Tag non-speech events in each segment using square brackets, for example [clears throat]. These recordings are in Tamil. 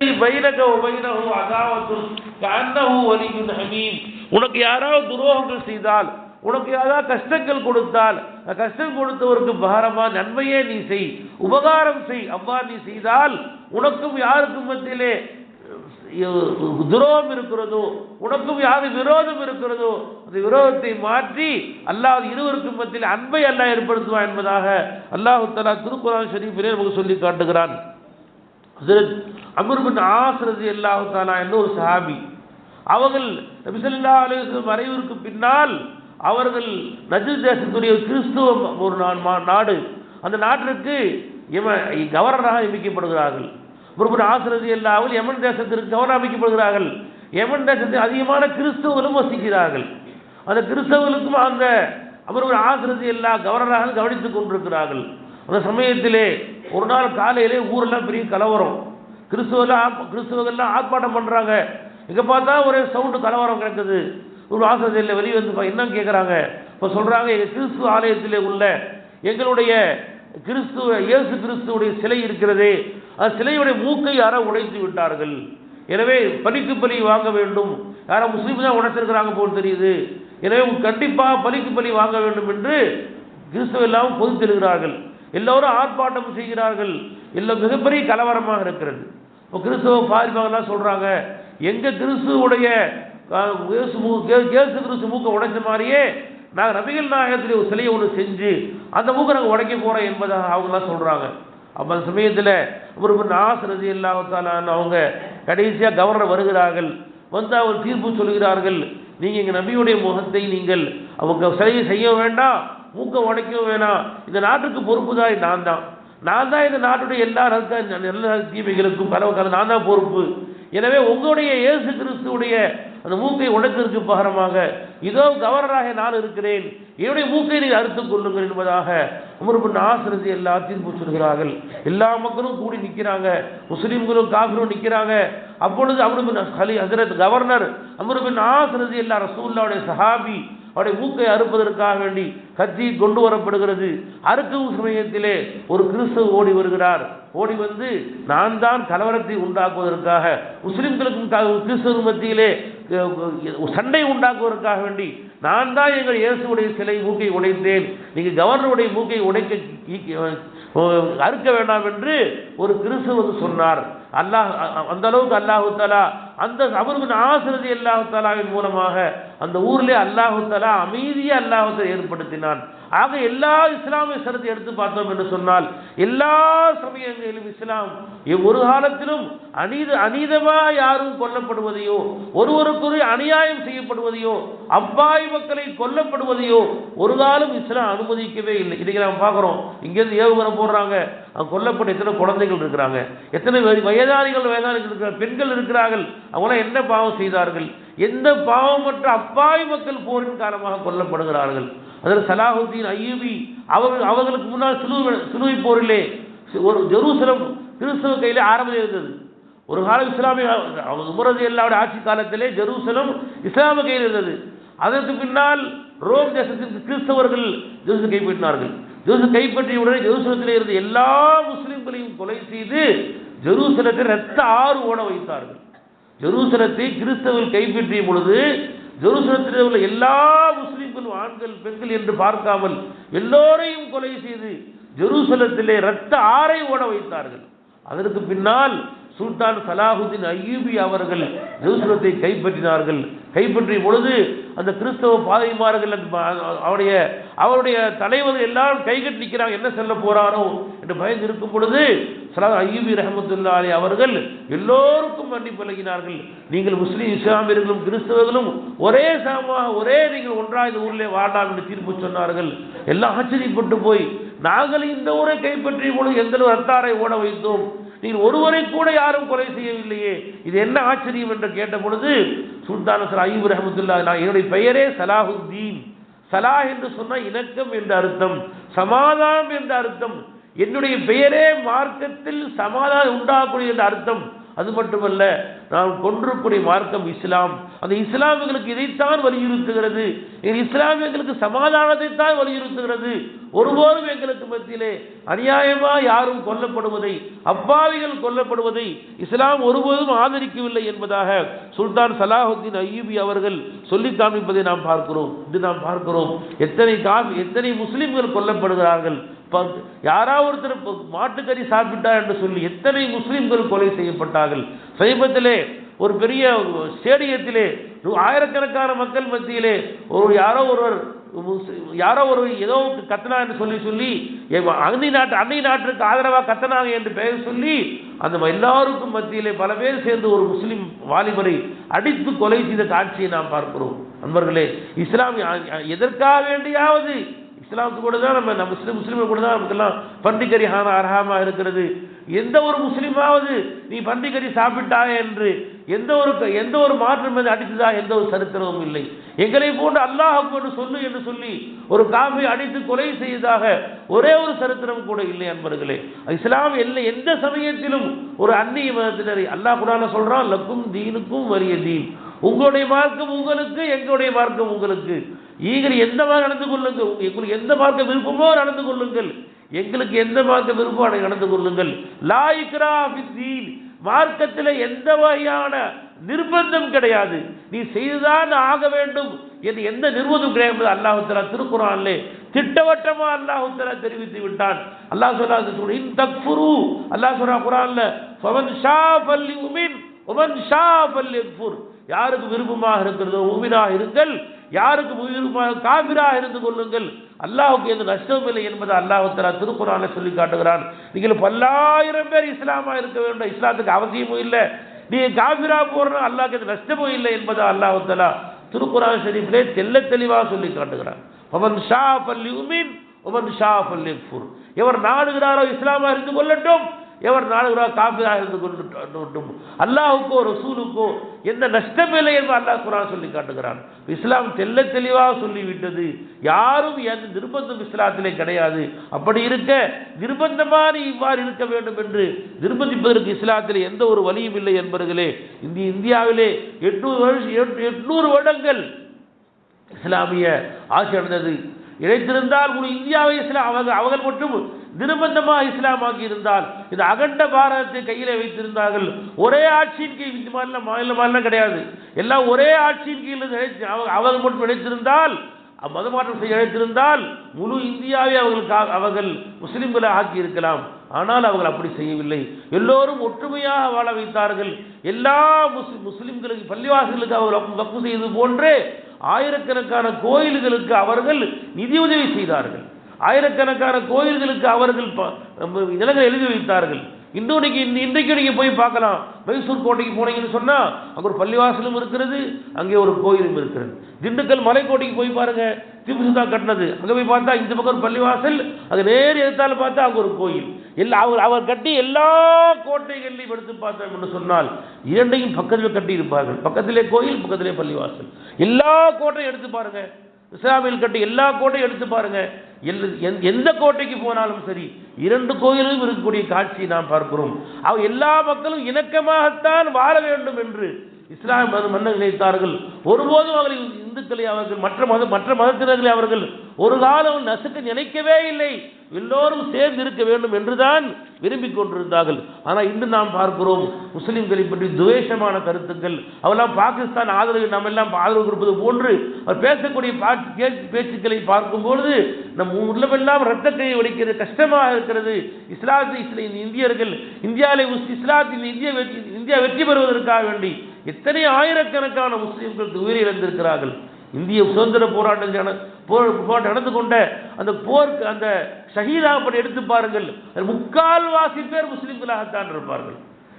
பைனக உபைனஹு அதாவத்துல் கஅன்னஹு வலியுன் ஹமீம் உனக்கு யாராவது துரோகங்கள் செய்தால் உனக்கு யாராவது கஷ்டங்கள் கொடுத்தால் கஷ்டம் கொடுத்தவருக்கு பாரமா நன்மையே நீ செய் உபகாரம் செய் அம்மா நீ செய்தால் உனக்கும் யாருக்கும் மத்தியிலே துரோகம் இருக்கிறதோ உனக்கும் யாரு விரோதம் இருக்கிறதோ அந்த விரோதத்தை மாற்றி அல்லாஹ் இருவருக்கும் மத்தியில் அன்பை அல்லாஹ் ஏற்படுத்துவான் என்பதாக அல்லாஹு தலா திருக்குறான் ஷரீஃபிலே நமக்கு சொல்லி காட்டுகிறான் ஹசரத் அமர் ஆசிரதி அல்லாஹாலா என்ன என்ற ஒரு சஹாபி. அவர்கள் நபிசல்லா அலுவலம் மறைவிற்கு பின்னால் அவர்கள் நஜித் தேசத்துடைய கிறிஸ்துவ ஒரு நா- மா- நாடு. அந்த நாட்டிற்கு எம கவர்னராக நியமிக்கப்படுகிறார்கள். முருகன் ஆசிரதி அல்லாமல் யமன் தேசத்திற்கு கவர்னர் அமைக்கப்படுகிறார்கள் யமன் தேசத்தில் அதிகமான கிறிஸ்தவர்களும் வசிக்கிறார்கள். அந்த கிறிஸ்தவர்களுக்கும் அந்த அவர்கள் ஆசிரதி எல்லா கவர்னராக கவனித்துக் கொண்டிருக்கிறார்கள். அந்த சமயத்திலே ஒரு நாள் காலையிலே ஊரெல்லாம் பெரிய கலவரம். கிறிஸ்துவெல்லாம் கிறிஸ்துவெல்லாம் ஆர்ப்பாட்டம் பண்ணுறாங்க இங்கே பார்த்தா ஒரே சவுண்டு கலவரம் கிடக்குது. ஒரு ஆசிரியர் வெளியே வந்து பா- என்ன கேட்குறாங்க இப்போ சொல்கிறாங்க எங்கள் கிறிஸ்துவ ஆலயத்தில் உள்ள எங்களுடைய கிறிஸ்துவ இயேசு கிறிஸ்துவுடைய சிலை இருக்கிறதே. அந்த சிலையுடைய மூக்கை யாரோ உடைத்து விட்டார்கள். எனவே பலிக்கு பலி வாங்க வேண்டும். யாரோ முஸ்லீம் தான் உடைச்சிருக்கிறாங்க போல் தெரியுது. எனவே கண்டிப்பாக பலிக்கு பலி வாங்க வேண்டும் என்று கிறிஸ்துவ எல்லாம் பொதுத்தெழுகிறார்கள். எல்லோரும் ஆர்ப்பாட்டம் செய்கிறார்கள். எல்லாம் மிகப்பெரிய கலவரமாக இருக்கிறது. இப்போ கிறிஸ்துவ பாரிமாங்கெல்லாம் சொல்கிறாங்க எங்கள் கிறிஸ்துவுடைய கேசு மூ- கே- கிறிஸ்து மூக்கை உடைச்ச மாதிரியே நாங்கள் நபிகள் நாயகத்தில் ஒரு சிலையை ஒன்று செஞ்சு அந்த மூக்கை நாங்கள் உடைக்க போகிறோம் என்பதாக அவங்களாம் சொல்கிறாங்க அப்போ அந்த சமயத்தில் ஒரு ஆசிரதி இல்லாமத்தாலான அவங்க கடைசியாக கவர்னர் வருகிறார்கள். வந்து அவர் தீர்ப்பு சொல்கிறார்கள். நீங்கள் எங்கள் நபியுடைய முகத்தை நீங்கள் அவங்க சிலையை செய்ய வேண்டாம் மூக்க உடைக்கவும் வேணாம். இந்த நாட்டுக்கு பொறுப்புதாய் நான் தான். நான் தான் இந்த நாட்டுடைய எல்லா எல்லா தீமைகளுக்கும் கலவு நான் தான் பொறுப்பு. எனவே உங்களுடைய இயேசு கிறிஸ்துடைய அந்த மூக்கை உடைத்ததற்கு பகரமாக இதோ கவர்னராக நான் இருக்கிறேன். என்னுடைய மூக்கை நீங்கள் அறுத்துக் கொள்ளுங்கள் என்பதாக உமர் ஆசிரியர் ஆசிரதி சொல்கிறார்கள் எல்லா மக்களும் கூடி நிற்கிறாங்க. முஸ்லீம்களும் காஃபிரும் நிற்கிறாங்க. அப்பொழுது அமருபின் ஹலி ஹசரத் கவர்னர் அமருபின் ஆசிரியர் ஆசிரதி எல்லா ரசூல்லாவுடைய சஹாபி அவருடைய மூக்கை அறுப்பதற்காக வேண்டி கத்தி கொண்டு வரப்படுகிறது. அறுக்கும் சமயத்திலே ஒரு கிறிஸ்தவ ஓடி வருகிறார். ஓடி வந்து நான் தான் கலவரத்தை உண்டாக்குவதற்காக முஸ்லிம்களுக்கும் க- கிறிஸ்தவ மத்தியிலே சண்டை உண்டாக்குவதற்காக வேண்டி நான் தான் எங்கள் இயேசுடைய சிலை மூக்கை உடைத்தேன். நீங்கள் கவர்னருடைய மூக்கை உடைக்க அறுக்க வேண்டாம் என்று ஒரு கிறிஸ்து வந்து சொன்னார். அல்லாஹ் அந்த அளவுக்கு அல்லாஹு தலா அந்த அவருக்கு ஆசிரதி அல்லாஹு தலாவின் மூலமாக அந்த ஊர்லேயே அல்லாஹு தலா அமைதியை அல்லாஹு ஏற்படுத்தினான். ஆக எல்லா இஸ்லாமிய சரத்தை எடுத்து பார்த்தோம் என்று சொன்னால் எல்லா சமயங்களிலும் இஸ்லாம் ஒரு காலத்திலும் அநீத அநீதமா யாரும் கொல்லப்படுவதையோ ஒருவருக்கொரு அநியாயம் செய்யப்படுவதையோ அப்பாய் மக்களை கொல்லப்படுவதையோ ஒரு காலம் இஸ்லாம் அனுமதிக்கவே இல்லை. இன்றைக்கி நாம் பார்க்குறோம் இங்கேருந்து ஏவுகணம் போடுறாங்க அங்கே கொல்லப்பட்ட எத்தனை குழந்தைகள் இருக்கிறாங்க எத்தனை வயதானிகள் வயதானிகள் இருக்கிற பெண்கள் இருக்கிறார்கள் அவங்களாம் என்ன பாவம் செய்தார்கள் எந்த பாவமற்ற அப்பாய் மக்கள் போரின் காரணமாக கொல்லப்படுகிறார்கள் அதில் சலாஹுத்தீன் ஐயூபி அவர்கள் அவர்களுக்கு முன்னால் சிலுவை சிலுவை போரிலே ஒரு ஜெருசலம் கிறிஸ்தவ கையில் ஆரம்பம் இருந்தது. ஒரு காலம் இஸ்லாமிய அவங்க உமரது எல்லாவுடைய ஆட்சி காலத்திலே ஜெருசலம் இஸ்லாம கையில் இருந்தது. அதற்கு பின்னால் ரோம் தேசத்திற்கு கிறிஸ்தவர்கள் ஜெருசு கைப்பற்றினார்கள். ஜெருசு கைப்பற்றிய உடனே ஜெருசலத்திலே இருந்த எல்லா முஸ்லீம்களையும் கொலை செய்து ஜெருசலத்தை ரத்த ஆறு ஓட வைத்தார்கள். ஜெருசலத்தை கிறிஸ்தவர்கள் கைப்பற்றிய பொழுது ஜெருசலத்தில் உள்ள எல்லா முஸ்லீம்களும் ஆண்கள் பெண்கள் என்று பார்க்காமல் எல்லோரையும் கொலை செய்து ஜெருசலத்திலே இரத்த ஆறை ஓட வைத்தார்கள். அதற்கு பின்னால் சுல்தான் சலாஹுதீன் அய்யூபி அவர்கள் ஜெருசலத்தை கைப்பற்றினார்கள். கைப்பற்றிய பொழுது அந்த கிறிஸ்தவ பாதைமார்கள் அவருடைய அவருடைய தலைவர் எல்லாரும் கைகட்டி நிற்கிறாங்க என்ன செல்ல போறாரோ என்று பயந்து இருக்கும் பொழுது சலா அய்யூபி ரஹமத்துல்லா அலி அவர்கள் எல்லோருக்கும் மன்னிப்பு வழங்கினார்கள். நீங்கள் முஸ்லீம் இஸ்லாமியர்களும் கிறிஸ்தவர்களும் ஒரே சமமாக ஒரே நீங்கள் ஒன்றாக இந்த ஊரிலே வாழலாம் என்று தீர்ப்பு சொன்னார்கள். எல்லாம் ஆச்சரியப்பட்டு போய் நாங்கள் இந்த ஊரை கைப்பற்றிய பொழுது எந்த அளவு ரத்தாரை ஓட வைத்தோம்? நீங்கள் ஒருவரை கூட யாரும் கொலை செய்யவில்லையே. இது என்ன ஆச்சரியம் என்று கேட்ட பொழுது சுல்தான் சார் அய்யூப் ரஹமத்துல்லா நான் என்னுடைய பெயரே சலாஹுத்தீன். சலா என்று சொன்னால் இணக்கம் என்ற அர்த்தம் சமாதானம் என்ற அர்த்தம். என்னுடைய பெயரே மார்க்கத்தில் சமாதானம் உண்டாகக்கூடிய என்ற அர்த்தம். அது மட்டுமல்ல நாம் கொண்டிருக்கூடிய மார்க்கம் இஸ்லாம். அந்த இஸ்லாமியர்களுக்கு இதைத்தான் வலியுறுத்துகிறது. இஸ்லாமியர்களுக்கு சமாதானத்தை தான் வலியுறுத்துகிறது. ஒருபோதும் எங்களுக்கு மத்தியிலே அநியாயமாக யாரும் கொல்லப்படுவதை அப்பாவிகள் கொல்லப்படுவதை இஸ்லாம் ஒருபோதும் ஆதரிக்கவில்லை என்பதாக சுல்தான் சலாஹுத்தீன் அய்யூபி அவர்கள் சொல்லி காமிப்பதை நாம் பார்க்கிறோம். இது நாம் பார்க்கிறோம். எத்தனை காபி எத்தனை முஸ்லிம்கள் கொல்லப்படுகிறார்கள். ப- யாராவது ஒருத்தர் மாட்டுக்கறி சாப்பிட்டார் என்று சொல்லி எத்தனை முஸ்லீம்கள் கொலை செய்யப்பட்டார்கள். சமீபத்திலே ஒரு பெரிய ஸ்டேடியத்திலே ஆயிரக்கணக்கான மக்கள் மத்தியிலே ஒரு யாரோ ஒருவர் யாரோ ஒரு ஏதோ கத்தனா என்று சொல்லி சொல்லி எ- அந்நி நாட்டு அன்னை நாட்டிற்கு ஆதரவாக கத்தனாங்க என்று பெயர் சொல்லி அந்த எல்லாருக்கும் மத்தியிலே பல பேர் சேர்ந்து ஒரு முஸ்லீம் வாலிபரை அடித்து கொலை செய்த காட்சியை நாம் பார்க்கிறோம். நண்பர்களே இஸ்லாம் எதற்காக வேண்டியாவது இஸ்லாமுக்கு கூட தான் நம்ம நம்ம முஸ்லீம் முஸ்லீமை கூட தான் நமக்கெல்லாம் பன்றிக்கறி ஹான அரஹாமா இருக்கிறது. எந்த ஒரு முஸ்லீமாவது நீ பன்றிக்கறி சாப்பிட்டாய் என்று எந்த ஒரு எந்த ஒரு மாற்றம் மீது அடித்ததா எந்த ஒரு சரித்திரமும் இல்லை. எங்களை போன்று அல்லாஹ் என்று சொல்லு என்று சொல்லி ஒரு காஃபி அடித்து கொலை செய்ததாக ஒரே ஒரு சரித்திரம் கூட இல்லை அன்பர்களே. இஸ்லாம் இல்லை எந்த சமயத்திலும் ஒரு அந்நிய மதத்தினரை அல்லாஹ் குரான சொல்கிறான் லக்கும் தீனுக்கும் வரிய தீன். உங்களுடைய மார்க்கம் உங்களுக்கு எங்களுடைய மார்க்கம் உங்களுக்கு. நீங்கள் எந்த மாதிரி நடந்து கொள்ளுங்கள் உங்களுக்கு எந்த பார்க்க விருப்பமோ நடந்து கொள்ளுங்கள். எங்களுக்கு எந்த பார்க்க விருப்பம் அதை நடந்து கொள்ளுங்கள். லாயிக்ரா இக்ரா மார்க்கத்தில் எந்த வகையான நிர்பந்தம் கிடையாது. நீ செய்துதான் ஆக வேண்டும் என்று எந்த நிர்பந்தம் கிடையாது அல்லாஹுத்தலா திருக்குறான்லே திட்டவட்டமா அல்லாஹுத்தலா தெரிவித்து விட்டான். அல்லாஹ் சொல்லா இன் தக்ஃபுரு. அல்லாஹ் சொல்றா குரான்ல ஃபவன் ஷா ஃபல்லி உமின் உமன் ஷா ஃபல்லி யாருக்கு விருப்பமாக இருக்கிறதோ உமினாக இருங்கள். யாருக்கு விருப்பமாக காவிராக இருந்து கொள்ளுங்கள். அல்லாஹுக்கு எந்த நஷ்டமும் இல்லை என்பதை அல்லாஹுத்தரா தலா திருக்குறான சொல்லி காட்டுகிறான். நீங்கள் பல்லாயிரம் பேர் இஸ்லாமாக இருக்க வேண்டும். இஸ்லாத்துக்கு அவசியமும் இல்லை. நீ காவிரா போறது அல்லாஹ்க்கு எந்த நஷ்டமும் இல்லை என்பதை அல்லாஹுத்தலா திருக்குறான் ஷரீஃபிலே தெல்ல தெளிவாக சொல்லி காட்டுகிறான். அவன் ஷா பல்லி உமின் ஒமன் ஷா பல்லி ஃபுர் எவர் நாடுகிறாரோ இஸ்லாமாக இருந்து கொள்ளட்டும். எவர் ரூபா காப்பீதாக இருந்து கொள்ளட்டும் அல்லாஹுக்கோ ரசூலுக்கோ எந்த நஷ்டமில்லை என்று அல்லாஹ் குரான் சொல்லி காட்டுகிறான். இஸ்லாம் தெல்ல தெளிவாக சொல்லிவிட்டது. யாரும் எந்த நிர்பந்தம் இஸ்லாத்திலே கிடையாது. அப்படி இருக்க நிர்பந்தமாக இவ்வாறு இருக்க வேண்டும் என்று நிர்பந்திப்பதற்கு இஸ்லாத்தில் எந்த ஒரு வழியும் இல்லை என்பவர்களே இந்த இந்தியாவிலே எட்நூறு வருஷம் எட்நூறு வருடங்கள் இஸ்லாமிய ஆட்சி நடந்தது. இழைத்திருந்தால் ஒரு இந்தியாவை இஸ்லாம் அவங்க அவர்கள் மட்டும் நிர்பந்தமாக இஸ்லாமாக்கி இருந்தால் இந்த அகண்ட பாரதத்தை கையிலே வைத்திருந்தார்கள். ஒரே ஆட்சியின் கீழ் இந்த மாதிரிலாம் மாநில மாதிரிலாம் கிடையாது. எல்லாம் ஒரே ஆட்சியின் கீழ் இழைத்து அவங்க அவர்கள் மட்டும் நினைத்திருந்தால் மதமாற்றம் செய்ய நினைத்திருந்தால் முழு இந்தியாவை அவர்கள் அவர்கள் முஸ்லீம்களை ஆக்கி இருக்கலாம். ஆனால் அவர்கள் அப்படி செய்யவில்லை. எல்லோரும் ஒற்றுமையாக வாழ வைத்தார்கள். எல்லா முஸ்லிம் முஸ்லிம்களுக்கு பள்ளிவாசல்களுக்கு அவர்கள் வப்பு செய்தது போன்றே ஆயிரக்கணக்கான கோயில்களுக்கு அவர்கள் நிதியுதவி செய்தார்கள். ஆயிரக்கணக்கான கோயில்களுக்கு அவர்கள் ப- நிலங்களை எழுதி வைத்தார்கள். இன்றைக்கு இன்றைக்கு நீங்கள் போய் பார்க்கலாம். மைசூர் கோட்டைக்கு போனீங்கன்னு சொன்னால் அங்கே ஒரு பள்ளிவாசலும் இருக்கிறது அங்கே ஒரு கோயிலும் இருக்கிறது. திண்டுக்கல் மலைக்கோட்டைக்கு போய் பாருங்கள் திப்பு சுல்தான் கட்டினது. அங்கே போய் பார்த்தா இந்த பக்கம் ஒரு பள்ளிவாசல் அது நேர் எடுத்தாலும் பார்த்தா அங்கே ஒரு கோயில். எல்லா அவர் அவர் கட்டி எல்லா கோட்டைகளையும் எடுத்து பார்த்தோம் என்று சொன்னால் இரண்டையும் பக்கத்தில் கட்டி இருப்பார்கள் பக்கத்திலே கோயில் பக்கத்திலே பள்ளிவாசல். எல்லா கோட்டையும் எடுத்து பாருங்க. இஸ்லாமியில் கட்டி எல்லா கோட்டையும் எடுத்து பாருங்க. எந்த கோட்டைக்கு போனாலும் சரி இரண்டு கோயிலும் இருக்கக்கூடிய காட்சியை நாம் பார்க்கிறோம். அவ எல்லா மக்களும் இணக்கமாகத்தான் வாழ வேண்டும் என்று இஸ்லாம் மத மன்னர் நினைத்தார்கள் ஒருபோதும் அவர்கள் இந்துக்களை அவர்கள் மற்ற மத மற்ற மதத்தினர்களை அவர்கள் ஒரு காலம் நசுக்க நினைக்கவே இல்லை. எல்லோரும் சேர்ந்து இருக்க வேண்டும் என்றுதான் விரும்பிக் கொண்டிருந்தார்கள். ஆனால் இன்று நாம் பார்க்கிறோம் முஸ்லிம்களை பற்றி துவேஷமான கருத்துக்கள். அவெல்லாம் பாகிஸ்தான் ஆதரவு நம்ம எல்லாம் ஆதரவு கொடுப்பது போன்று அவர் பேசக்கூடிய பாட்டு பேச்சு- பேச்சுக்களை பார்க்கும்பொழுது நம் உள்ளமெல்லாம் ரத்தத்தை ஒழிக்கிறது கஷ்டமாக இருக்கிறது. இஸ்லாத்து இஸ்ல- இந்தியர்கள் இந்தியாவிலே உஸ்- இஸ்லாத்தின் இந்திய வெற்றி இந்தியா வெற்றி பெறுவதற்காக வேண்டி எத்தனை ஆயிரக்கணக்கான முஸ்லீம்கள் உயிரிழந்திருக்கிறார்கள் இந்திய சுதந்திர போராட்டம் போராட்டம் நடந்து கொண்ட அந்த போருக்கு அந்த ஷஹீதாப்படி எடுத்து பாருங்கள். முக்கால்வாசி பேர் முஸ்லீம்களாகத்தான் இருப்பார்கள்.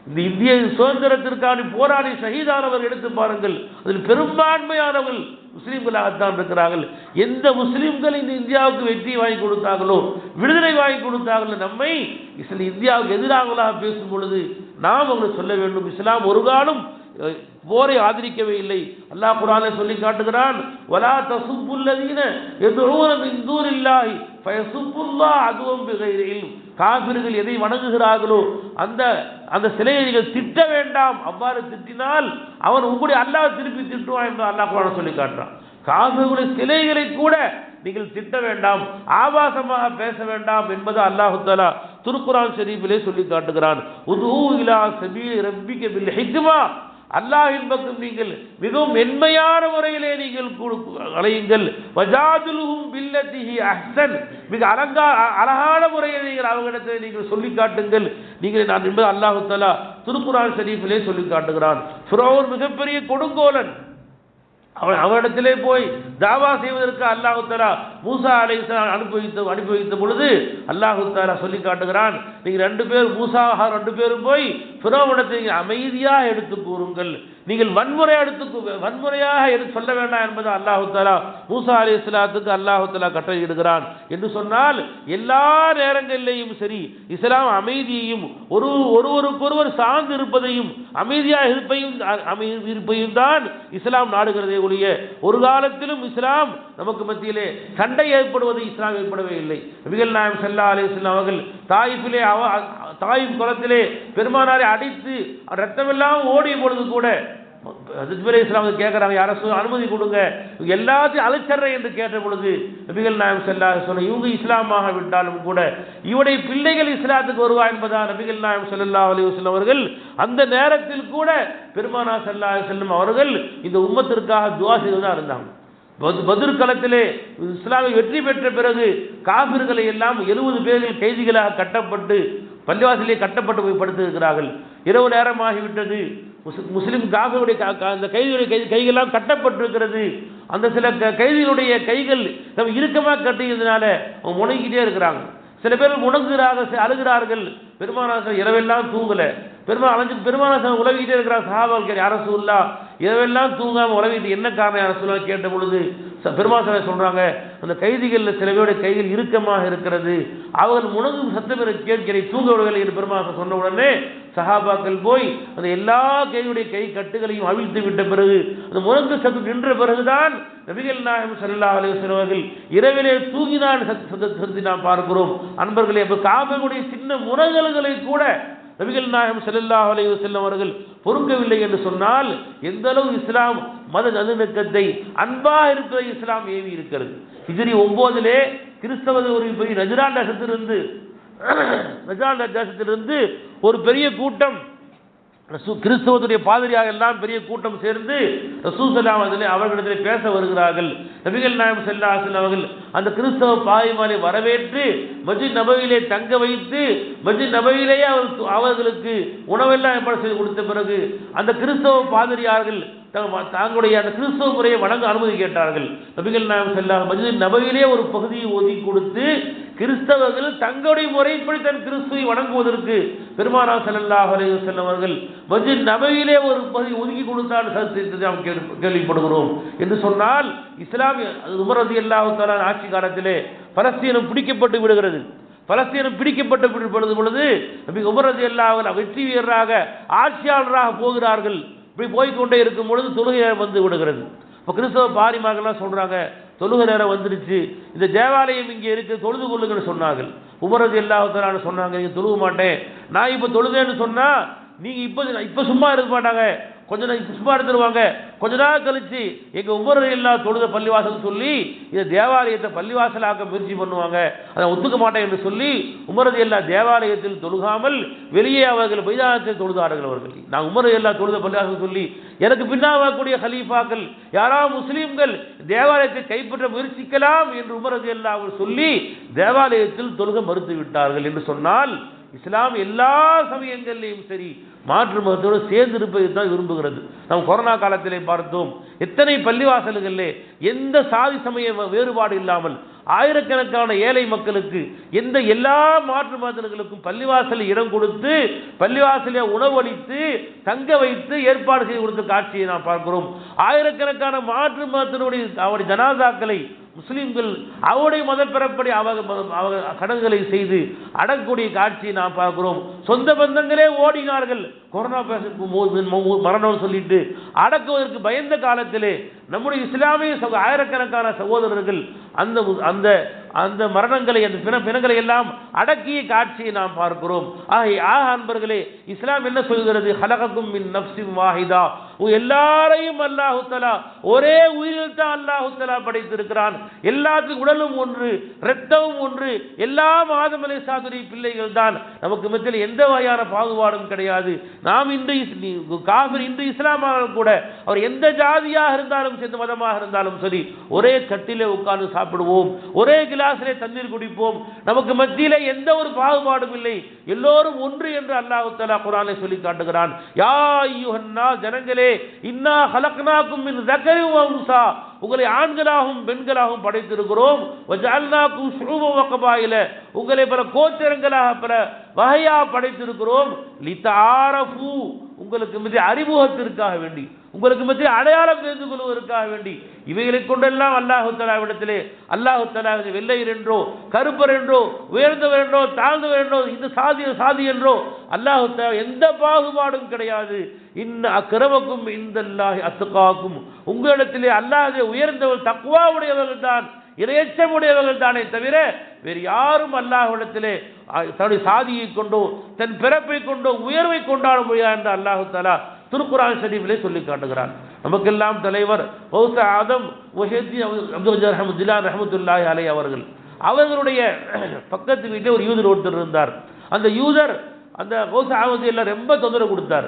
இந்த இந்திய சுதந்திரத்திற்கான போராடி ஷஹீதானவர் எடுத்து பாருங்கள். அதில் பெரும்பான்மையானவர்கள் முஸ்லீம்களாகத்தான் இருக்கிறார்கள். எந்த முஸ்லீம்கள் இந்த இந்தியாவுக்கு வெற்றி வாங்கி கொடுத்தார்களோ விடுதலை வாங்கி கொடுத்தார்களோ நம்மை இஸ்ல இந்தியாவுக்கு எதிராகலாம் பேசும் பொழுது நாம் அவங்களை சொல்ல வேண்டும். இஸ்லாம் ஒரு காலம் போரை ஆதரிக்கவே இல்லை. அல்லாஹ் குரானை சொல்லி காட்டுகிறான் வலா தசுப்புல்லதீன எதுவும் இந்தூர் இல்லாய் பயசுப்புல்லா அதுவும் பிகைரில் காபிர்கள் எதை வணங்குகிறார்களோ அந்த அந்த சிலையை நீங்கள் திட்ட வேண்டாம். அவ்வாறு திட்டினால் அவன் உங்களுடைய அல்லாஹ் திருப்பி திட்டுவான் என்று அல்லாஹ் குரான் சொல்லி காட்டுறான். காபிர்களுடைய சிலைகளை கூட நீங்கள் திட்ட வேண்டாம் ஆபாசமாக பேச வேண்டாம் என்பது அல்லாஹு தாலா திருக்குரான் ஷெரீஃபிலே சொல்லி காட்டுகிறான். உது இலா சபீல் ரப்பிக்க பில் ஹிக்மா. அல்லாஹின் பக்கம் நீங்கள் மிகவும் மென்மையான முறையிலே நீங்கள் அலையுங்கள். வஜாதுலுகும் பில்லத்திஹி அஹ்சன். மிக அலங்கா அ- அழகான முறையில் நீங்கள் அவங்களிடத்தில் நீங்கள் சொல்லி காட்டுங்கள். நீங்கள் நான் என்பது அல்லாஹு தலா திருக்குறான் ஷரீஃபிலே சொல்லி காட்டுகிறான். ஃபிரோன் மிகப்பெரிய கொடுங்கோலன். அவன் அவனிடத்திலே போய் தாவா செய்வதற்கு அல்லாஹு தலா மூசா அலைஸ்லாம் அனுப்பி வைத்த அனுப்பி வைத்த பொழுது அல்லாஹு தாலா சொல்லி காட்டுகிறான் நீங்கள் ரெண்டு பேர் மூசாஹா ரெண்டு பேரும் போய் ஃபிரோவிடத்தை அமைதியாக எடுத்து கூறுங்கள். நீங்கள் வன்முறை எடுத்து கூ- வன்முறையாக எடுத்து சொல்ல வேண்டாம் என்பது அல்லாஹு தாலா மூசா அலி இஸ்லாத்துக்கு அல்லாஹு தாலா கட்டளையிடுகிறான். என்று சொன்னால் எல்லா நேரங்களிலேயும் சரி இஸ்லாம் அமைதியையும் ஒரு ஒருவருக்கொருவர் சார்ந்து இருப்பதையும் அமைதியாக இருப்பையும் அமை இருப்பையும் தான் இஸ்லாம் நாடுகிறதே ஒழிய ஒரு காலத்திலும் இஸ்லாம் நமக்கு மத்தியிலே சண்டை ஏற்படுவது இஸ்லாம் ஏற்படவே இல்லை. நபிகள் நாயம் சல்லா அலிஸ்லாம் அவர்கள் தாயிப்பிலே அவ தாயும் குளத்திலே பெருமானாரை அடித்து ரத்தமெல்லாம் ஓடிய பொழுது கூட ஹஜ்பரே இஸ்லாம் கேட்குறாங்க அரசு அனுமதி கொடுங்க. எல்லாத்தையும் அழைச்சர்றேன் என்று கேட்ட பொழுது நபிகள் நாயம் செல்லா சொன்ன இவங்க இஸ்லாமாக விட்டாலும் கூட இவருடைய பிள்ளைகள் இஸ்லாத்துக்கு வருவா என்பதால் நபிகள் நாயம் செல்லா அலைஹி வஸல்லம் அவர்கள் அந்த நேரத்தில் கூட பெருமானா செல்லா செல்லும் அவர்கள் இந்த உம்மத்திற்காக துஆ செய்து தான் இருந்தாங்க. பதுர் களத்திலே இஸ்லாமை வெற்றி பெற்ற பிறகு காபிர்களை எல்லாம் எழுபது பேர்கள் கைதிகளாக கட்டப்பட்டு பள்ளிவாசலே கட்டப்பட்டு போய் படுத்திருக்கிறார்கள். இரவு நேரமாகிவிட்டது. முஸ்- முஸ்லிம் காபிருடைய அந்த கைதிகளுடைய கை கைகள்லாம் கட்டப்பட்டிருக்கிறது. அந்த சில க- கைதிகளுடைய கைகள் நம்ம இறுக்கமாக கட்டியதுனால அவங்க முணங்கிட்டே இருக்கிறாங்க. சில பேர் முணங்குகிறார்கள் அழுகிறார்கள். பெருமானாசன் இரவெல்லாம் தூங்கலை. பெருமா அலைஞ்சு பெருமானாசன் உலகிட்டே இருக்கிறார். சஹாபாக்கள் யார சொல்லா இரவெல்லாம் தூங்காமல் உலகிட்டு என்ன காரணம் யார சொல்ல கேட்ட பொழுது? ச- பெருமாசனை சொல்கிறாங்க அந்த கைதிகளில் சில பேருடைய கைகள் இறுக்கமாக இருக்கிறது. அவர்கள் முணங்கும் சத்தம் கேட்கிறேன் தூங்க விடவில்லை என்று பெருமாசன் சொன்ன உடனே சஹாபாக்கள் போய் அந்த எல்லா கையுடைய கை கட்டுகளையும் அவிழ்த்து விட்ட பிறகு அந்த முழங்கு சத்தம் நின்ற பிறகுதான் நபிகள் நாயகம் சல்லா அலைஹி அவர்கள் இரவிலே தூங்கினான் சத்- சத்தத்தை நாம் பார்க்கிறோம். அன்பர்களே அப்போ காபையுடைய சின்ன முரகல்களை கூட நபிகள் நாயகம் செல்லல்லா அலைஹி செல்லும் அவர்கள் பொறுக்கவில்லை என்று சொன்னால் எந்த அளவு இஸ்லாம் மத நல்லிணக்கத்தை அன்பாக இருப்பதை இஸ்லாம் ஏவி இருக்கிறது. இதிரி ஒன்பதிலே கிறிஸ்தவ ஒரு பெரிய நஜரான் தேசத்திலிருந்து நஜரான் தேசத்திலிருந்து ஒரு பெரிய கூட்டம் ரசூ கிறிஸ்தவத்துடைய பாதிரியாக எல்லாம் பெரிய கூட்டம் சேர்ந்து ரசூசலாம் அதில் அவர்களிடத்தில் பேச வருகிறார்கள். நபிகள் நாயம் செல்லாசன் அவர்கள் அந்த கிறிஸ்தவ பாதிமாரை வரவேற்று மஜித் நபையிலே தங்க வைத்து மஜி நபையிலேயே அவர் அவர்களுக்கு உணவெல்லாம் ஏற்பாடு செய்து கொடுத்த பிறகு அந்த கிறிஸ்தவ பாதிரியார்கள் தங்க- தாங்களுடைய அந்த கிறிஸ்தவ முறையை வணங்க அனுமதி கேட்டார்கள். நபிகள் நாயம் செல்லா மஜி நபையிலே ஒரு பகுதியை ஒதுக்கி கொடுத்து கிறிஸ்தவர்கள் தங்களுடைய முறைப்படி தன் கிறிஸ்துவை வணங்குவதற்கு பெருமானா செல்லல்லாஹ் அலைஹி அவர்கள் மஸ்ஜித் நபையிலே ஒரு பகுதி ஒதுக்கி கொடுத்தால் சரித்திரத்தை நாம் கேள்வி- கேள்விப்படுகிறோம். என்று சொன்னால் இஸ்லாமிய அது உமர் ரலியல்லாஹு தஆலா ஆட்சி காலத்திலே பலஸ்தீனம் பிடிக்கப்பட்டு விடுகிறது. பலஸ்தீனம் பிடிக்கப்பட்டு விடுபடுது பொழுது நபி உமர் ரலியல்லாஹு வெற்றி வீரராக ஆட்சியாளராக போகிறார்கள். இப்படி போய்க்கொண்டே இருக்கும் பொழுது தொழுகை வந்து விடுகிறது. இப்போ கிறிஸ்தவ பாரிமார்கள்லாம் சொல்கிறாங்க தொழுக நேரம் வந்துடுச்சு. இந்த தேவாலயம் இங்கே இருக்குது தொழுது கொள்ளுங்கன்னு சொன்னார்கள். உமரது எல்லாத்தாலும் சொன்னாங்க நீங்கள் தொழுக மாட்டேன். நான் இப்போ தொழுதேன்னு சொன்னால் நீங்கள் இப்போ இப்போ சும்மா இருக்க மாட்டாங்க. கொஞ்ச நாள் இப்ப சும்மா கொஞ்ச நாள் கழிச்சு எங்க உமர் எல்லா தொழுத பள்ளிவாசல் சொல்லி இந்த தேவாலயத்தை பள்ளிவாசலாக்க முயற்சி பண்ணுவாங்க. அதை ஒத்துக்க மாட்டேன் என்று சொல்லி உமரது எல்லா தேவாலயத்தில் தொழுகாமல் வெளியே அவர்கள் மைதானத்தில் தொழுதார்கள் அவர்கள். நான் உமரது எல்லா தொழுத பள்ளிவாசல் சொல்லி எனக்கு பின்னால் வரக்கூடிய ஹலீஃபாக்கள் யாராவது முஸ்லீம்கள் தேவாலயத்தை கைப்பற்ற முயற்சிக்கலாம் என்று உமரது எல்லா அவர் சொல்லி தேவாலயத்தில் தொழுக மறுத்து விட்டார்கள் என்று சொன்னால் இஸ்லாம் எல்லா சமயங்கள்லேயும் சரி மாற்று மதத்தோடு சேர்ந்து இருப்பதை தான் விரும்புகிறது. நாம் கொரோனா காலத்திலே பார்த்தோம் எத்தனை பள்ளிவாசல்களிலே எந்த சாதி சமய வேறுபாடு இல்லாமல் ஆயிரக்கணக்கான ஏழை மக்களுக்கு எந்த எல்லா மாற்று மதங்களுக்கும் பள்ளிவாசலில் இடம் கொடுத்து பள்ளிவாசலே உணவளித்து தங்க வைத்து ஏற்பாடு செய்து கொடுத்த காட்சியை நாம் பார்க்கிறோம். ஆயிரக்கணக்கான மாற்று மதத்தினுடைய அவருடைய ஜனாதாக்களை முஸ்லீம்கள் அவருடைய மதப்பிறப்படி அவங்க அவங்க கடன்களை செய்து அடக்கக்கூடிய காட்சியை நாம் பார்க்கிறோம். சொந்த பந்தங்களே ஓடினார்கள். கொரோனா பேசுக்கு மரணம் சொல்லிட்டு அடக்குவதற்கு பயந்த காலத்திலே நம்முடைய இஸ்லாமிய சகோ- ஆயிரக்கணக்கான சகோதரர்கள் அந்த அந்த அந்த மரணங்களை அந்த பிண பிணங்களை எல்லாம் அடக்கிய காட்சியை நாம் பார்க்கிறோம். ஆக ஆக அன்பர்களே இஸ்லாம் என்ன சொல்கிறது? ஹலகக்கும் மின் நப்சிம் வாஹிதா. எல்லாரையும் அல்லாஹு தலா ஒரே உயிரில் தான் அல்லாஹு தலா படைத்திருக்கிறான். எல்லாத்துக்கும் உடலும் ஒன்று இரத்தமும் ஒன்று எல்லா மாதமலை சாதுரி பிள்ளைகள் தான். நமக்கு மத்தியில் எந்த வகையான பாகுபாடும் கிடையாது. நாம் இன்று காவிரி நீ- காபிர் இன்று இஸ்லாமாக கூட அவர் எந்த ஜாதியாக இருந்தாலும் எந்த மதமாக இருந்தாலும் சரி ஒரே தட்டிலே உட்கார்ந்து சாப்பிடுவோம். ஒரே கிளாஸிலே தண்ணீர் குடிப்போம். நமக்கு மத்தியிலே எந்த ஒரு பாகுபாடும் இல்லை. எல்லோரும் ஒன்று என்று அல்லாஹு தலா குரானை சொல்லி காட்டுகிறான். யா அய்யுஹன்னா ஜனங்களே நபியே இன்னா ஹலக்னாக்கும் மின் ஜக்கரின் உன்சா. உங்களை ஆண்களாகவும் பெண்களாகவும் படைத்திருக்கிறோம். வஜால்னாக்கும் சுரூபம் வக்கபாயில உங்களை பல கோத்திரங்களாக பல வகையாக படைத்திருக்கிறோம். லிதாரஃபு. உங்களுக்கு மிக அறிமுகத்திற்காக வேண்டி உங்களுக்கு மத்திய அடையாளம் தெரிந்து கொள்வதற்காக வேண்டி இவைகளை கொண்டெல்லாம் அல்லாஹு தலாவிடத்திலே அல்லாஹு தலா வெள்ளையர் என்றோ கருப்பர் என்றோ உயர்ந்தவர் என்றோ தாழ்ந்தவர் என்றோ இந்த சாதி சாதி என்றோ அல்லாஹு எந்த பாகுபாடும் கிடையாது. இன்ன அக்கிரமக்கும் இந்த அல்லாஹி அத்துக்காக்கும். உங்களிடத்திலே அல்லாஹே உயர்ந்தவர் தக்குவா உடையவர்கள் தான் இரையச்சமுடையவர்கள் தானே தவிர வேறு யாரும் அல்லாஹ்விடத்திலே தன்னுடைய சாதியை கொண்டோ தன் பிறப்பை கொண்டோ உயர்வை கொண்டாட முடியாது என்று அல்லாஹு தாலா திருக்குரான் ஷரீஃபிலே சொல்லி காட்டுகிறான். நமக்கெல்லாம் தலைவர் பௌத்த ஆதம் ஒஹேத்தி அப்துல் ரஹமதுல்லா ரஹமத்துல்லாஹி அலை அவர்கள் அவர்களுடைய [clears throat] பக்கத்து வீட்டில் ஒரு யூதர் ஒருத்தர் இருந்தார். அந்த யூதர் அந்த கௌச ஆமதி எல்லாம் ரொம்ப தொந்தரவு கொடுத்தார்.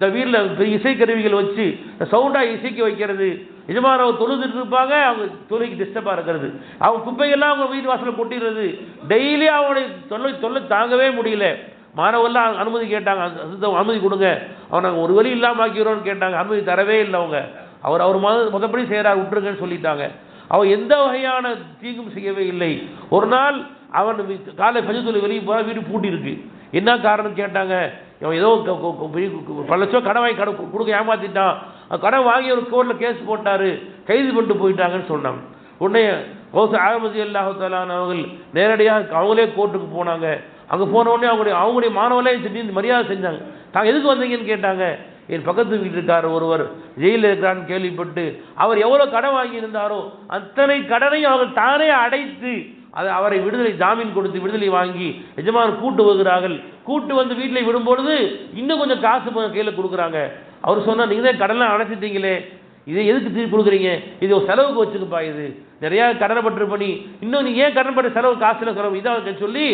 இந்த வீட்டில் இசைக்கருவிகள் வச்சு சவுண்டாக இசைக்க வைக்கிறது. எஜமான தொழுதுட்டு இருப்பாங்க அவங்க தொழுகைக்கு டிஸ்டர்பாக இருக்கிறது. அவங்க குப்பைகள்லாம் அவங்க வீட்டு வாசலில் கொட்டிடுறது. டெய்லி அவனுடைய தொல்லை தொல்லை தாங்கவே முடியல. மாணவர்லாம் அனுமதி கேட்டாங்க. அந்த- அனுமதி கொடுங்க. அவன் நாங்கள் ஒரு வழி இல்லாமல் ஆக்கிறோம்னு கேட்டாங்க. அனுமதி தரவே இல்லை அவங்க. அவர் அவர் மத மொதப்படி செய்கிறார் விட்டுருங்கன்னு சொல்லிட்டாங்க. அவன் எந்த வகையான தீங்கும் செய்யவே இல்லை. ஒரு நாள் அவன் காலை பஞ்சத்துறை வெளியே போகிற வீடு பூட்டி இருக்கு என்ன காரணம் கேட்டாங்க. இவன் ஏதோ பல லட்சம் கடன் வாங்கி கடன் கொடுக்க ஏமாத்திட்டான். கடன் வாங்கி ஒரு கோர்ட்டில் கேஸ் போட்டார். கைது பண்ணிட்டு போயிட்டாங்கன்னு சொன்னாங்க உடனே கௌச ஆகமதி அல்லாஹாலான் அவர்கள் நேரடியாக அவங்களே கோர்ட்டுக்கு போனாங்க. அங்கே போன உடனே அவங்களுடைய அவங்களுடைய மாணவர்களே திடீர்னு மரியாதை செஞ்சாங்க. தாங்க எதுக்கு வந்தீங்கன்னு கேட்டாங்க. என் பக்கத்து வீட்டுக்காரர் ஒருவர் ஜெயிலில் இருக்கிறான்னு கேள்விப்பட்டு அவர் எவ்வளோ கடன் வாங்கியிருந்தாரோ அத்தனை கடனையும் அவர் தானே அடைத்து அது அவரை விடுதலை ஜாமீன் கொடுத்து விடுதலை வாங்கி எஜமான் கூட்டு வருகிறார்கள். கூட்டு வந்து வீட்டில் விடும்பொழுது இன்னும் கொஞ்சம் காசு கையில் கொடுக்குறாங்க. அவர் சொன்னால் நீங்கள் தான் கடன்லாம் அடைச்சிட்டீங்களே. இதை எதுக்கு திருப்பி கொடுக்குறீங்க? இது ஒரு செலவுக்கு வச்சுக்குப்பா இது. நிறையா கடனைப்பட்டு பண்ணி இன்னும் நீ ஏன் கடன்பட்ட செலவு காசில் செலவு? இதாக சொல்லி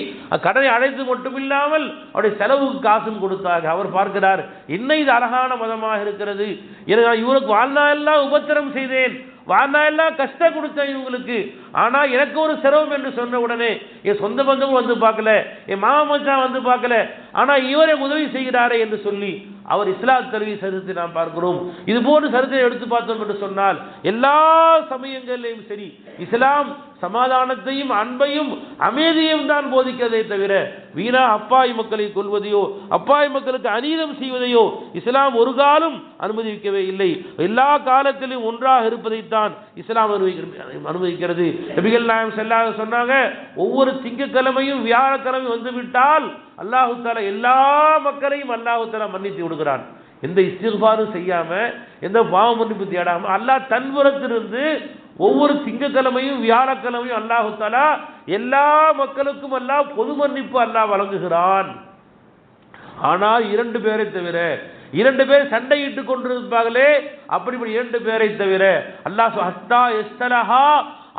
கடனை அழைத்து மட்டும் இல்லாமல் அவருடைய செலவுக்கு காசும் கொடுத்தாங்க அவர் பார்க்கிறார் என்ன இது அழகான மதமாக இருக்கிறது? எனக்கு நான் இவருக்கு வாழ்நாளெல்லாம் உபத்திரம் செய்தேன். வாழ்நாளெல்லாம் கஷ்டம் கொடுத்தேன் இவங்களுக்கு. ஆனால் எனக்கு ஒரு சிரமம் என்று சொன்ன உடனே என் சொந்த பந்தமும் வந்து பார்க்கல. என் மாமா மச்சான் வந்து பார்க்கல. ஆனால் இவரை உதவி செய்கிறாரே என்று சொல்லி அவர் இஸ்லாம் தருவி சரித்திரத்தை நாம் பார்க்கிறோம். இது போன்று சரித்திரம் எடுத்து பார்த்தோம் என்று சொன்னால் எல்லா சமயங்களிலும் சரி இஸ்லாம் சமாதானத்தையும் அன்பையும் அமைதியையும் தான் போதிக்கிறதை தவிர வீணா அப்பாய் மக்களை கொள்வதையோ அப்பாய் மக்களுக்கு அநீதம் செய்வதையோ இஸ்லாம் ஒரு காலம் அனுமதிக்கவே இல்லை. எல்லா காலத்திலும் ஒன்றாக இருப்பதைத்தான் இஸ்லாம் அனுமதிக்கிறது அனுமதிக்கிறது. நபிகள் நாயம் செல்லாத சொன்னாங்க ஒவ்வொரு திங்கட்கிழமையும் வியாழக்கிழமை வந்துவிட்டால் அல்லாஹு தாலா எல்லா மக்களையும் அல்லாஹு தாலா மன்னித்து சொல்கிறான் எந்த இஸ்திஃபாரும் செய்யாம எந்த பாவ மன்னிப்பு தேடாம அல்லாஹ் தன்புறத்திலிருந்து ஒவ்வொரு திங்கட்கிழமையும் வியாழக்கிழமையும் அல்லாஹாலா எல்லா மக்களுக்கும் அல்லாஹ் பொது மன்னிப்பு அல்லாஹ் வழங்குகிறான். ஆனால் இரண்டு பேரை தவிர இரண்டு பேர் சண்டையிட்டு கொண்டிருப்பார்களே அப்படிப்படி இரண்டு பேரை தவிர அல்லாஹ் ஹஸ்தா எஸ்தலஹா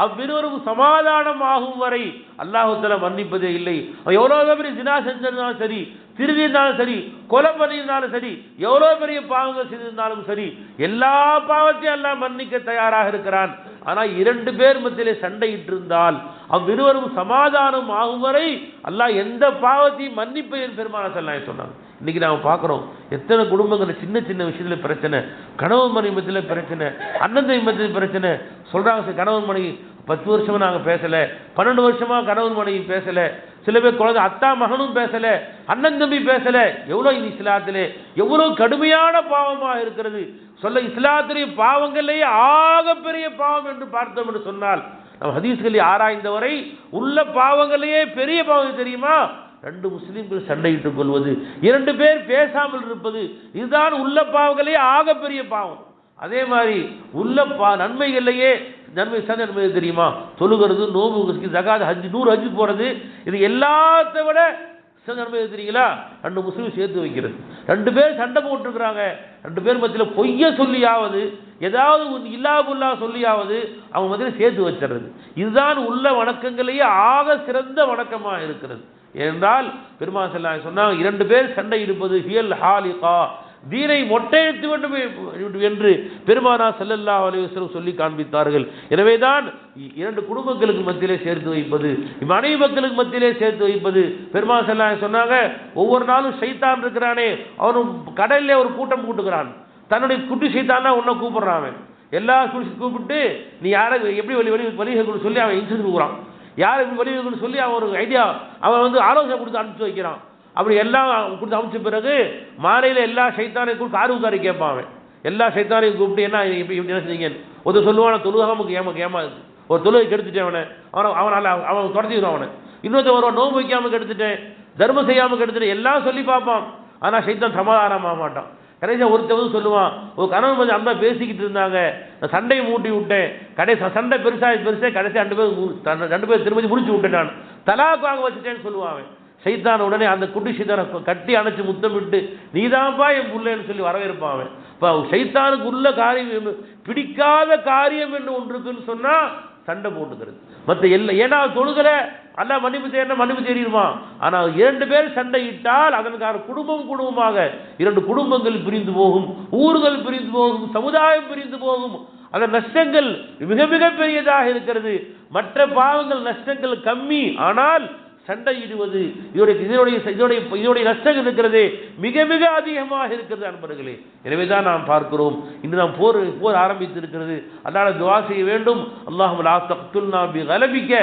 அவ்விருவரும் சமாதானம் ஆகும் வரை அல்லாஹுத்தல மன்னிப்பதே இல்லை. எவ்வளோ பெரிய தினா செஞ்சிருந்தாலும் சரி திருடியிருந்தாலும் சரி கொலை பண்ணியிருந்தாலும் சரி எவ்வளோ பெரிய பாவங்கள் செய்திருந்தாலும் சரி எல்லா பாவத்தையும் அல்லாஹ் மன்னிக்க தயாராக இருக்கிறான். ஆனால் இரண்டு பேர் மத்தியிலே சண்டையிட்டு இருந்தால் அவ்விருவரும் சமாதானம் ஆகும் வரை அல்லாஹ் எந்த பாவத்தையும் மன்னிப்பேன் பெருமான சொல்லாய் சொன்னாங்க. இன்றைக்கி நாம் பார்க்குறோம் எத்தனை குடும்பங்கள் சின்ன சின்ன விஷயத்தில் பிரச்சனை கணவன் மனைவி மத்தியில் பிரச்சனை அண்ணன் தம்பி மத்தியில் பிரச்சனை சொல்கிறாங்க சார் கணவன் மனைவி பத்து வருஷமாக நாங்கள் பேசல. பன்னெண்டு வருஷமாக கணவன் மனைவி பேசலை. சில பேர் குழந்தை அத்தா மகனும் பேசலை. அண்ணன் தம்பி பேசலை. எவ்வளோ இது இஸ்லாத்திலே எவ்வளோ கடுமையான பாவமாக இருக்கிறது. சொல்ல இஸ்லாத்திலே பாவங்கள்லேயே ஆகப்பெரிய பாவம் என்று பார்த்தோம் என்று சொன்னால் நம்ம ஹதீஸ்களை ஆராய்ந்தவரை உள்ள பாவங்களையே பெரிய பாவம் தெரியுமா? ரெண்டு முஸ்லீம்கள் சண்டையிட்டுக் கொள்வது இரண்டு பேர் பேசாமல் இருப்பது இதுதான் உள்ள பாவங்களே ஆகப்பெரிய பாவம். அதே மாதிரி உள்ள பா நன்மைகள்லையே நன்மை சார்ந்த நன்மை தெரியுமா? தொழுகிறது நோம்பு ஜகாது ஹஜ் நூறு ஹஜ் போகிறது இது எல்லாத்தை விட சிறந்த நன்மை தெரியுங்களா? ரெண்டு முஸ்லீம் சேர்த்து வைக்கிறது. ரெண்டு பேர் சண்டை போட்டுருக்குறாங்க. ரெண்டு பேர் மத்தியில் பொய்ய சொல்லியாவது ஏதாவது ஒன்று இல்லா புல்லா சொல்லியாவது அவங்க மத்தியில் சேர்த்து வச்சிடுறது. இதுதான் உள்ள வணக்கங்களையே ஆக சிறந்த வணக்கமாக இருக்கிறது. என்றால் பெருமா செல்லாம் சொன்னாங்க இரண்டு பேர் சண்டை இடுப்பது ஹியல் ஹாலிகா. தீனை மொட்டையெடுத்து வேண்டும் என்று பெருமானா செல்லல்லா அலைவசரம் சொல்லி காண்பித்தார்கள். எனவேதான் இ- இரண்டு குடும்பங்களுக்கு மத்தியிலே சேர்த்து வைப்பது மனைவி மக்களுக்கு மத்தியிலே சேர்த்து வைப்பது. பெருமா செல்லா சொன்னாங்க ஒவ்வொரு நாளும் சைத்தான் இருக்கிறானே அவனும் கடலிலே ஒரு கூட்டம் கூட்டுகிறான். தன்னுடைய குட்டி சைத்தானா உன்னை கூப்பிடுறான் அவன். எல்லா குடிச்சு கூப்பிட்டு நீ யாரை எப்படி வழி வழி வழிகள் சொல்லி அவன் இன்சூரன்ஸ் கொடுக்குறான் யார் எப்படி வழிகள் சொல்லி அவன் ஒரு ஐடியா அவன் வந்து ஆலோசனை கொடுத்து அனுப்பிச்சு வைக்கிறான். அப்படி எல்லாம் கொடுத்து அமைச்ச பிறகு மாலையில் எல்லா சைத்தானைக்கும் கூப்பிட்டு காரு உட்காரி கேட்பான் எல்லா சைத்தானையும் கூப்பிட்டு என்ன இப்படி இப்படி என்ன செஞ்சீங்க ஒரு சொல்லுவான் தொழுகாமக்கு ஏமா ஏமா ஒரு தொழுகை கெடுத்துட்டேன் அவனை. அவனை அவனால் அவன் தொடச்சிடுவான் அவனை. இன்னொருத்த வருவான் நோன்பு வைக்காமல் கெடுத்துட்டேன் தர்மம் செய்யாமல் கெடுத்துட்டேன் எல்லாம் சொல்லி பார்ப்பான். ஆனால் சைத்தான் சமாதானமாக மாட்டான். கடைசியாக ஒருத்தன் சொல்லுவான் ஒரு கணவன் கொஞ்சம் அந்த பேசிக்கிட்டு இருந்தாங்க. நான் சண்டையை மூட்டி விட்டேன். கடைசி சண்டை பெருசாக பெருசாக கடைசி ரெண்டு பேரும் ரெண்டு பேரும் திரும்பி முடிச்சு விட்டேன் நான். தலாக்காக வச்சுட்டேன்னு சொல்லுவான் அவன். சைத்தான் உடனே அந்த குட்டி சைத்தானை கட்டி அணைச்சு முத்தமிட்டு நீதான்ப்பா என் பிள்ளைன்னு சொல்லி வரவேற்பான் அவன். இப்போ சைத்தானுக்கு உள்ள காரியம் பிடிக்காத காரியம் என்று ஒன்று இருக்குன்னு சொன்னால் சண்டை போட்டுக்கிறது. மற்ற எல்லா ஏன்னா தொழுகிற அல்ல மன்னிப்பு தேடினா மன்னிப்பு தெரியுமா ஆனால் இரண்டு பேர் சண்டையிட்டால் அதற்கான குடும்பம் குடும்பமாக இரண்டு குடும்பங்கள் பிரிந்து போகும் ஊர்கள் பிரிந்து போகும் சமுதாயம் பிரிந்து போகும். அதன் நஷ்டங்கள் மிக மிக பெரியதாக இருக்கிறது. மற்ற பாவங்கள் நஷ்டங்கள் கம்மி. ஆனால் சண்டையிடுவது இதோடைய இதனுடைய இதனுடைய இதனுடைய நஷ்டம் இருக்கிறது மிக மிக அதிகமாக இருக்கிறது அன்பர்களே. எனவே தான் நாம் பார்க்கிறோம். இன்று நாம் போர் போர் ஆரம்பித்து இருக்கிறது அதனால் துவா செய்ய வேண்டும். அல்லாஹும் லா தக்துல்னா கலபிக்க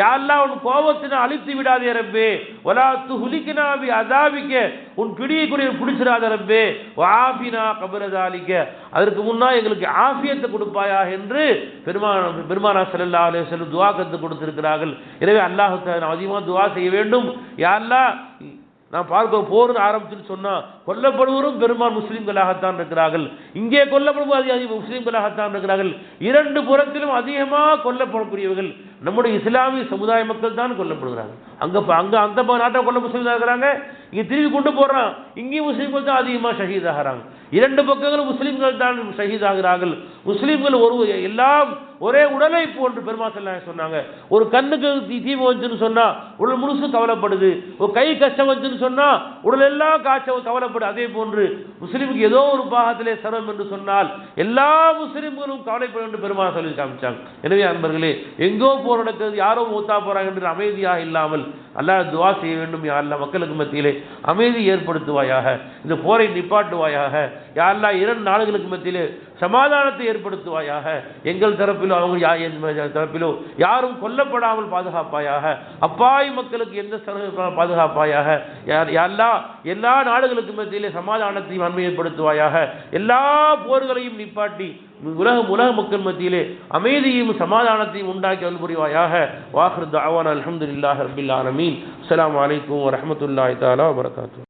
யாரெல்லாம் உன் கோபத்தினை அழித்து விடாதே ரப்பே. ஒலா துஹுலிக்கினா பி அதாபிக்க உன் பிடியை கூட பிடிச்சிடாத ரப்பே. வாபினா கபரதாலிக்க அதற்கு முன்னால் எங்களுக்கு ஆஃபியத்தை கொடுப்பாயா என்று பெருமான பெருமானா செல்லா அலே வஸல்லம் துவா கத்து கொடுத்திருக்கிறார்கள். எனவே அல்லாஹ் நான் அதிகமாக துவா செய்ய வேண்டும். யாரெல்லாம் நான் பார்க்க போர்னு ஆரம்பிச்சுன்னு சொன்னா கொல்லப்படுவரும் பெரும்பால் முஸ்லீம்களாகத்தான் இருக்கிறார்கள். இங்கே கொல்லப்படுவோம் அதிக முஸ்லீம்களாகத்தான் இருக்கிறார்கள். இரண்டு புறத்திலும் அதிகமாக கொல்லப்படக்கூடியவர்கள். நம்முடைய இஸ்லாமிய சமுதாய மக்கள் தான் கொல்லப்படுகிறாங்க. அங்கே அங்கே அந்த நாட்டை கொல்ல முஸ்லீம் இருக்கிறாங்க. இங்கே திரும்பி கொண்டு போடுறான் இங்கேயும் முஸ்லீம்கள் தான் அதிகமாக ஷஹீதாகிறாங்க இரண்டு பக்கங்களும் முஸ்லீம்கள் தான் ஷஹீதாகிறார்கள் முஸ்லீம்கள் ஒரு எல்லாம் ஒரே உடலை போன்று பெருமா சொன்னாங்க. ஒரு கண்ணுக்கு தீ- தீ வந்துச்சுன்னு சொன்னால் உடல் முழுசு கவலைப்படுது. ஒரு கை கஷ்டம் வந்துச்சுன்னு சொன்னால் உடல் எல்லாம் காய்ச்சல் கவலைப்படும் அதே போன்று முஸ்லீமுக்கு ஏதோ ஒரு பாகத்திலே சிரமம் என்று சொன்னால் எல்லா முஸ்லீம்களும் கவலைப்படும் என்று பெருமா சொல்லி காமிச்சாங்க. எனவே அன்பர்களே எங்கோ போர் நடக்கிறது யாரோ மூத்தா போறாங்க என்று அமைதியாக இல்லாமல் அல்லாஹ் துவா செய்ய வேண்டும் யாரெல்லாம் மக்களுக்கு மத்தியிலே அமைதி ஏற்படுத்துவாயாக இந்த போரை நிப்பாட்டுவாயாக. யாரெல்லாம் இரண்டு நாடுகளுக்கு மத்தியிலே சமாதானத்தை ஏற்படுத்துவாயாக. எங்கள் தரப்பிலோ அவங்க என் தரப்பிலோ யாரும் கொல்லப்படாமல் பாதுகாப்பாயாக. அப்பாய் மக்களுக்கு எந்த பாதுகாப்பாயாக. யார் எல்லா எல்லா நாடுகளுக்கு மத்தியிலே சமாதானத்தையும் அண்மை ஏற்படுத்துவாயாக எல்லா போர்களையும் நிப்பாட்டி உலகம் உலக மக்கள் மத்தியிலே அமைதியையும் சமாதானத்தையும் உண்டாக்கி அருள் புரிவாயாக. வாஹர் தாவான் அல்ஹம்துலில்லாஹி ரப்பில் ஆலமீன். அஸ்லாம் அலைக்கும் வரஹ்மத்துல்லாஹி தாலா வரகாத்து